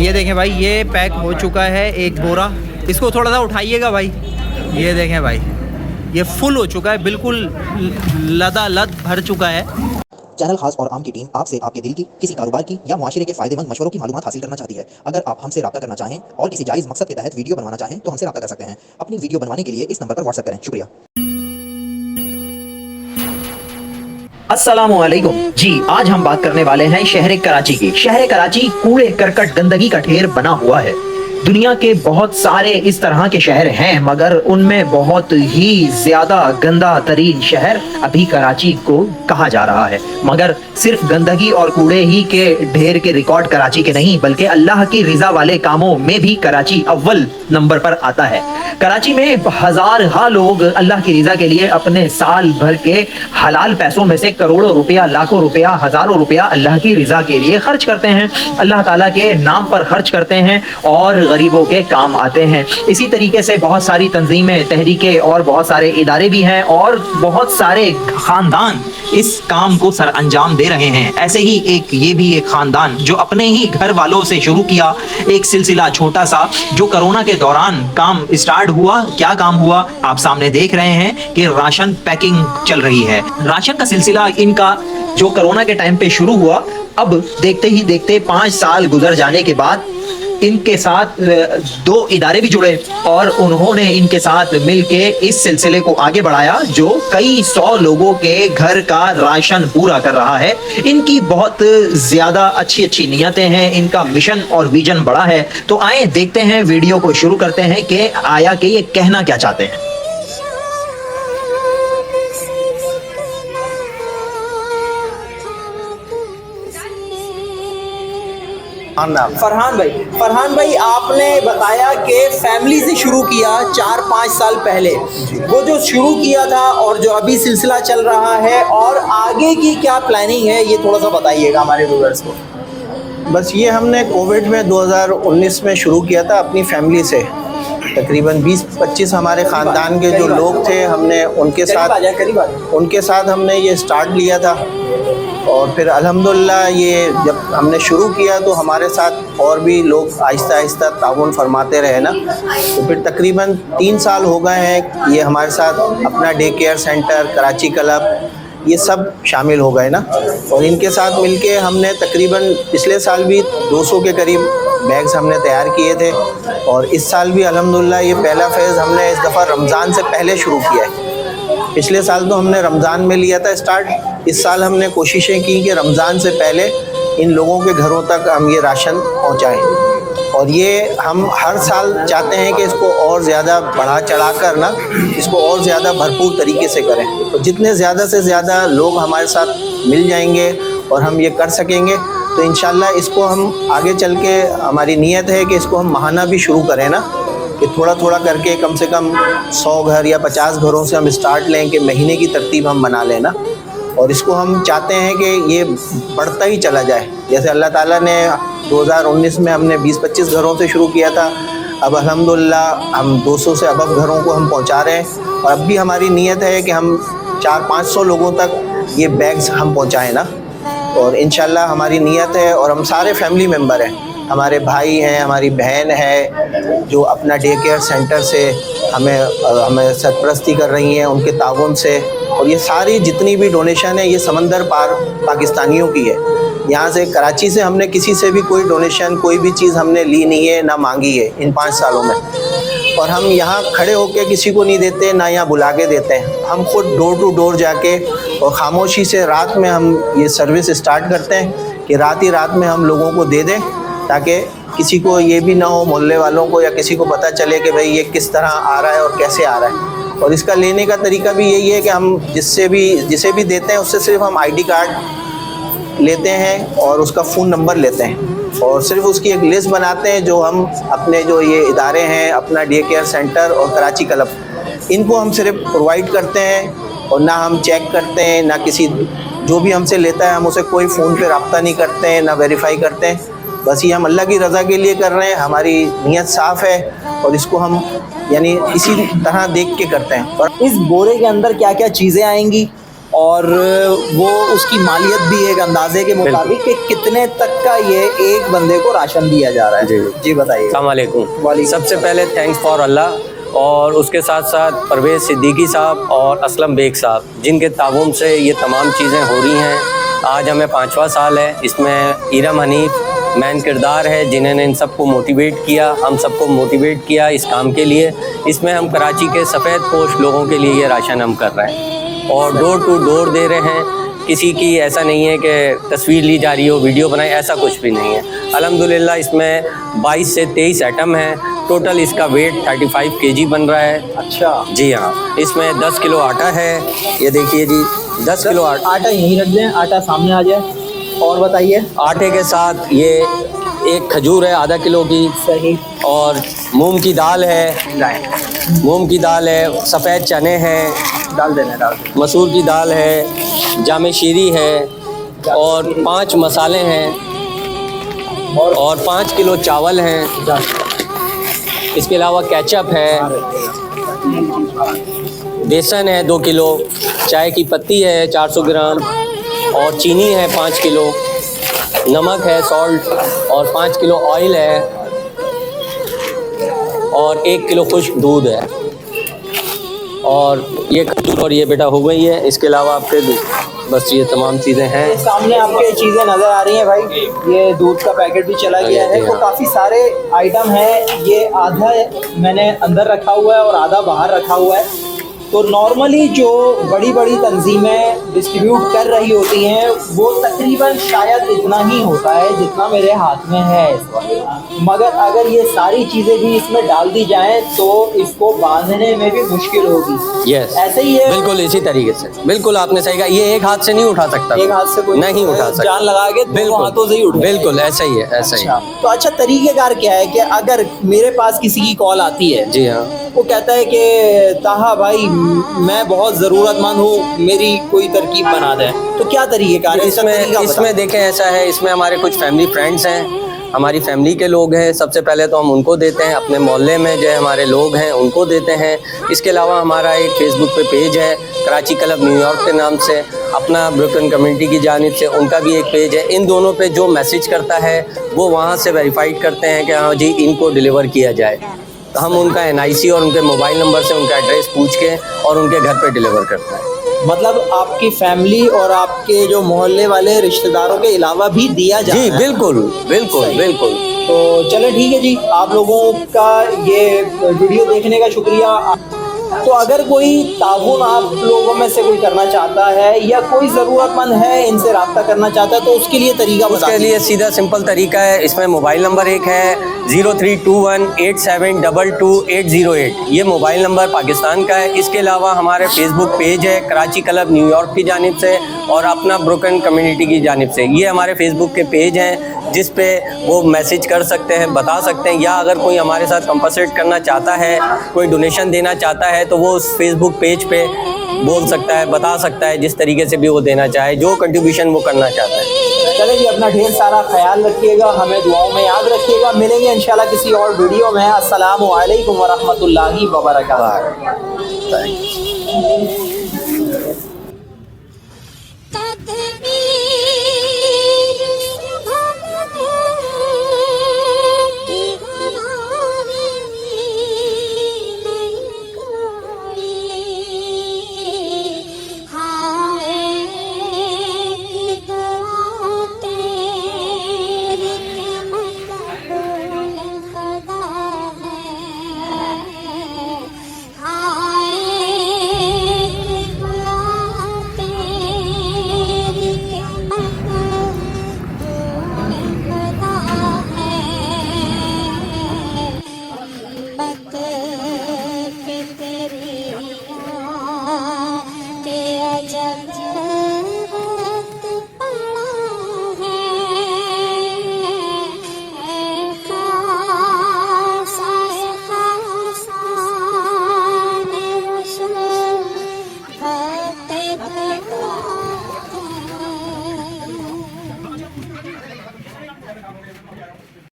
ये देखें भाई, ये पैक हो चुका है एक बोरा। इसको थोड़ा सा उठाइएगा भाई। ये देखें भाई, ये फुल हो चुका है, बिल्कुल लदा लद भर चुका है। चैनल खास और आम की टीम आपसे आपके दिल की, किसी कारोबार की या मुआशरे के फ़ायदेमंद मशवरों की मालूमात हासिल करना चाहती है। अगर आप हमसे रब्ता करना चाहें और किसी जायज़ मकसद के तहत वीडियो बनवाना चाहें तो हमसे रब्ता कर सकते हैं। अपनी वीडियो बनवाने के लिए इस नंबर पर व्हाट्सअप करें। शुक्रिया। अस्सलाम वालेकुम जी, आज हम बात करने वाले हैं शहर कराची की। शहर कराची कूड़े करकट गंदगी का ढेर बना हुआ है। दुनिया के बहुत सारे इस तरह के शहर हैं, मगर उनमें बहुत ही ज़्यादा गंदा तरीन शहर अभी कराची को कहा जा रहा है। मगर सिर्फ़ गंदगी और कूड़े ही के ढेर के रिकॉर्ड कराची के नहीं, बल्कि अल्लाह की रिजा वाले कामों में भी कराची अव्वल नंबर पर आता है। कराची में हज़ार हा लोग अल्लाह की रिजा के लिए अपने साल भर के हलाल पैसों में से करोड़ों रुपया, लाखों रुपया, हज़ारों रुपया अल्लाह की रिजा के लिए खर्च करते हैं। अल्लाह ताला के नाम पर खर्च करते हैं और गरीबों के काम आते हैं। इसी तरीके से बहुत सारी तंजीमें, तहरीकें और बहुत सारे इदारे भी हैं और बहुत सारे खानदान इस काम को सर अंजाम दे रहे हैं। ऐसे ही एक ये भी एक खानदान जो अपने ही घर वालों से शुरू किया, एक सिलसिला छोटा सा जो कोरोना के दौरान काम स्टार्ट हुआ। क्या काम हुआ? आप सामने देख रहे हैं कि राशन पैकिंग चल रही है। राशन का सिलसिला इनका जो कोरोना के टाइम पे शुरू हुआ, अब देखते ही देखते पाँच साल गुजर जाने के बाद इनके साथ दो इदारे भी जुड़े और उन्होंने इनके साथ मिलके इस सिलसिले को आगे बढ़ाया, जो कई सौ लोगों के घर का राशन पूरा कर रहा है। इनकी बहुत ज़्यादा अच्छी अच्छी नियतें हैं, इनका मिशन और विजन बड़ा है। तो आए देखते हैं, वीडियो को शुरू करते हैं कि आया के ये कहना क्या चाहते हैं। नाम फरहान भाई। फरहान भाई आपने बताया कि फैमिली से शुरू किया चार पाँच साल पहले। वो जो शुरू किया था और जो अभी सिलसिला चल रहा है और आगे की क्या प्लानिंग है ये थोड़ा सा बताइएगा हमारे व्यूवर्स को। बस ये हमने कोविड में 2019 में शुरू किया था अपनी फैमिली से। तकरीबन 20-25 हमारे ख़ानदान के जो लोग थे हमने उनके साथ उनके साथ हमने ये स्टार्ट लिया था। और फिर अल्हम्दुलिल्लाह ये जब हमने शुरू किया तो हमारे साथ और भी लोग आहिस्ता आहिस्ता ताउन फरमाते रहे ना। तो फिर तकरीबन तीन साल हो गए हैं ये हमारे साथ अपना day care centre Karachi club, ये सब शामिल हो गए ना। और इनके साथ मिलके हमने तकरीबन पिछले साल भी 200 के करीब बैग्स हमने तैयार किए थे। और इस साल भी अल्हम्दुलिल्लाह ये पहला फ़ेज़ हमने इस दफ़ा रमज़ान से पहले शुरू किया है। पिछले साल तो हमने रमज़ान में लिया था स्टार्ट इस साल हमने कोशिशें की कि रमज़ान से पहले इन लोगों के घरों तक हम ये राशन पहुंचाएँ। और ये हम हर साल चाहते हैं कि इसको और ज़्यादा बढ़ा चढ़ा कर ना इसको और ज़्यादा भरपूर तरीके से करें। तो जितने ज़्यादा से ज़्यादा लोग हमारे साथ मिल जाएँगे और हम ये कर सकेंगे तो इन इसको हम आगे चल के हमारी नीयत है कि इसको हम महाना भी शुरू करें ना, कि थोड़ा थोड़ा करके कम से कम सौ घर या पचास घरों से हम स्टार्ट लें कि महीने की तरतीब हम बना लें ना। और इसको हम चाहते हैं कि ये बढ़ता ही चला जाए। जैसे अल्लाह ताला ने 2019 में हमने 20-25 घरों से शुरू किया था। अब अलहमदिल्ला हम 200 से अबव घरों को हम पहुँचा रहे हैं और अब भी हमारी नीयत है कि हम चार पाँच सौ लोगों तक ये बैग्स हम पहुंचाएँ ना। और इन हमारी नीयत है और हम सारे फैमिली मेंबर हैं। हमारे भाई हैं, हमारी बहन है जो अपना डे केयर सेंटर से हमें हमें सरपरस्ती कर रही हैं उनके ताउन से। और ये सारी जितनी भी डोनेशन है, ये समंदर पार पाकिस्तानियों की है। यहाँ से कराची से हमने किसी से भी कोई डोनेशन कोई भी चीज़ हमने ली नहीं है, ना मांगी है इन पाँच सालों में। और हम यहाँ खड़े होकर किसी को नहीं देते, ना यहाँ बुला के देते हैं। हम खुद डोर टू डोर जाके और खामोशी से रात में हम ये सर्विस स्टार्ट करते हैं कि रात ही रात में हम लोगों को दे दें ताकि किसी को ये भी ना हो मोहल्ले वालों को या किसी को पता चले कि भाई ये किस तरह आ रहा है और कैसे आ रहा है। और इसका लेने का तरीका भी यही है कि हम जिससे भी, जिसे भी देते हैं, उससे सिर्फ़ हम आईडी कार्ड लेते हैं और उसका फ़ोन नंबर लेते हैं। और सिर्फ़ उसकी एक लिस्ट बनाते हैं जो हम अपने जो ये इदारे हैं, अपना डे केयर सेंटर और कराची क्लब, इनको हम सिर्फ़ प्रोवाइड करते हैं और ना हम चेक करते हैं, ना किसी, जो भी हमसे लेता है, हम उसे कोई फ़ोन पे रबता नहीं करते हैं, ना वेरीफाई करते हैं। बस ये हम अल्लाह की रज़ा के लिए कर रहे हैं हमारी नीयत साफ़ है और इसको हम यानी इसी तरह देख के करते हैं। और इस बोरे के अंदर क्या क्या चीज़ें आएँगी और वो उसकी मालियत भी एक अंदाजे के मुताबिक कि कितने तक का ये एक बंदे को राशन दिया जा रहा है। जी। जी बताइए। वालेकुम। सबसे पहले थैंक्स फॉर अल्लाह और उसके साथ साथ परवेज़ सिद्दीकी साहब और असलम बेग साहब जिनके ताउन से ये तमाम चीज़ें हो रही हैं। आज हमें पाँचवा साल है इसमें इरम हनीफ मैन किरदार है जिन्होंने इन सबको मोटिवेट किया हम सबको मोटिवेट किया इस काम के लिए। इसमें हम कराची के सफ़ेद पोश लोगों के लिए ये राशन हम कर रहे हैं। और डोर टू डोर दे रहे हैं। किसी की ऐसा नहीं है कि तस्वीर ली जा रही हो वीडियो बनाई ऐसा कुछ भी नहीं है। अलहमदिल्ला इसमें 22 से 23 आइटम हैं। टोटल इसका वेट 35 केजी बन रहा है। अच्छा। जी हाँ इसमें 10 किलो आटा है। ये देखिए जी 10 किलो आटा आटा यहीं रख दें आटा सामने आ जाए। और बताइए। आटे के साथ ये एक खजूर है आधा किलो की। सही। और मूंग की दाल है। मूंग की दाल है सफ़ेद चने हैं। डाल देना डाल मसूर की दाल है जाम शीरी है और पाँच मसाले हैं। और और पाँच किलो चावल हैं। इसके अलावा केचप है। बेसन है दो किलो। चाय की पत्ती है 400 ग्राम। और चीनी है पाँच किलो नमक है सॉल्ट और पाँच किलो ऑयल है और एक किलो खुश्क दूध है। और ये खजूर और ये बेटा हो गई है। इसके अलावा आपके बस ये तमाम चीज़ें हैं। सामने आपके चीज़ें नज़र आ रही हैं भाई। ये दूध का पैकेट भी चला गया है। तो काफ़ी सारे आइटम है। ये आधा मैंने अंदर रखा हुआ है और आधा बाहर रखा हुआ है। तो नॉर्मली जो बड़ी बड़ी तंजीमें डिस्ट्रीब्यूट कर रही होती हैं वो तकरीबन शायद इतना ही होता है जितना मेरे हाथ में है इस वक्त। मगर अगर ये सारी चीज़ें भी इसमें डाल दी जाएँ तो इसको बांधने में भी मुश्किल होगी। यस ऐसे ही है बिल्कुल इसी तरीके से। बिल्कुल आपने सही कहा। ये एक हाथ से नहीं उठा सकता। एक हाथ से कोई नहीं उठा सकता। जान लगा के दोनों हाथों से ही उठे बिल्कुल ऐसा ही है ऐसा ही। अच्छा तो अच्छा तरीकेकार क्या है कि अगर मेरे पास किसी की कॉल आती है जी हाँ। वो कहता है कि ताहा भाई मैं बहुत ज़रूरतमंद हूँ मेरी कोई तरकीब बना दें। तो क्या तरीकेकार है? इसमें इसमें देखें ऐसा है इसमें हमारे कुछ फैमिली फ्रेंड्स हैं। हमारी फैमिली के लोग हैं। सबसे पहले तो हम उनको देते हैं अपने मोहल्ले में जो हमारे लोग हैं उनको देते हैं। इसके अलावा हमारा एक फेसबुक पे पेज है कराची क्लब न्यूयॉर्क के नाम से। अपना ब्रुकन कम्युनिटी की जानिब से उनका भी एक पेज है। इन दोनों पे जो मैसेज करता है वो वहाँ से वेरीफाइड करते हैं कि हाँ जी इनको डिलीवर किया जाए। हम उनका एनआईसी और उनके मोबाइल नंबर से उनका एड्रेस पूछ के और उनके घर पे डिलीवर करते हैं। मतलब आपकी फैमिली और आपके जो मोहल्ले वाले रिश्तेदारों के अलावा भी दिया जाए जी बिल्कुल बिल्कुल बिल्कुल। तो चले ठीक है जी आप लोगों का ये वीडियो देखने का शुक्रिया। तो अगर कोई ताउन आप लोगों में से कोई करना चाहता है या कोई ज़रूरतमंद है इनसे रब्ता करना चाहता है तो उसके लिए तरीका बता उसके लिए सीधा सिंपल तरीका है। इसमें मोबाइल नंबर एक है zero three two one eight seven double two eight zero eight. ये मोबाइल नंबर पाकिस्तान का है। इसके अलावा हमारे फेसबुक पेज है कराची क्लब न्यूयॉर्क की जानब से और अपना ब्रोकन कम्युनिटी की जानब से। ये हमारे फेसबुक के पेज हैं। जिस पे वो मैसेज कर सकते हैं बता सकते हैं या अगर कोई हमारे साथ कंपनसेट करना चाहता है कोई डोनेशन देना चाहता है तो वो उस फेसबुक पेज पे बोल सकता है बता सकता है जिस तरीके से भी वो देना चाहे जो कंट्रीब्यूशन वो करना चाहता है। चले जी अपना ढेर सारा ख्याल रखिएगा हमें दुआओं में याद रखिएगा। मिलेंगे इंशाल्लाह किसी और वीडियो में। अस्सलाम वालेकुम वरहमतुल्लाहि वबरकातुहू।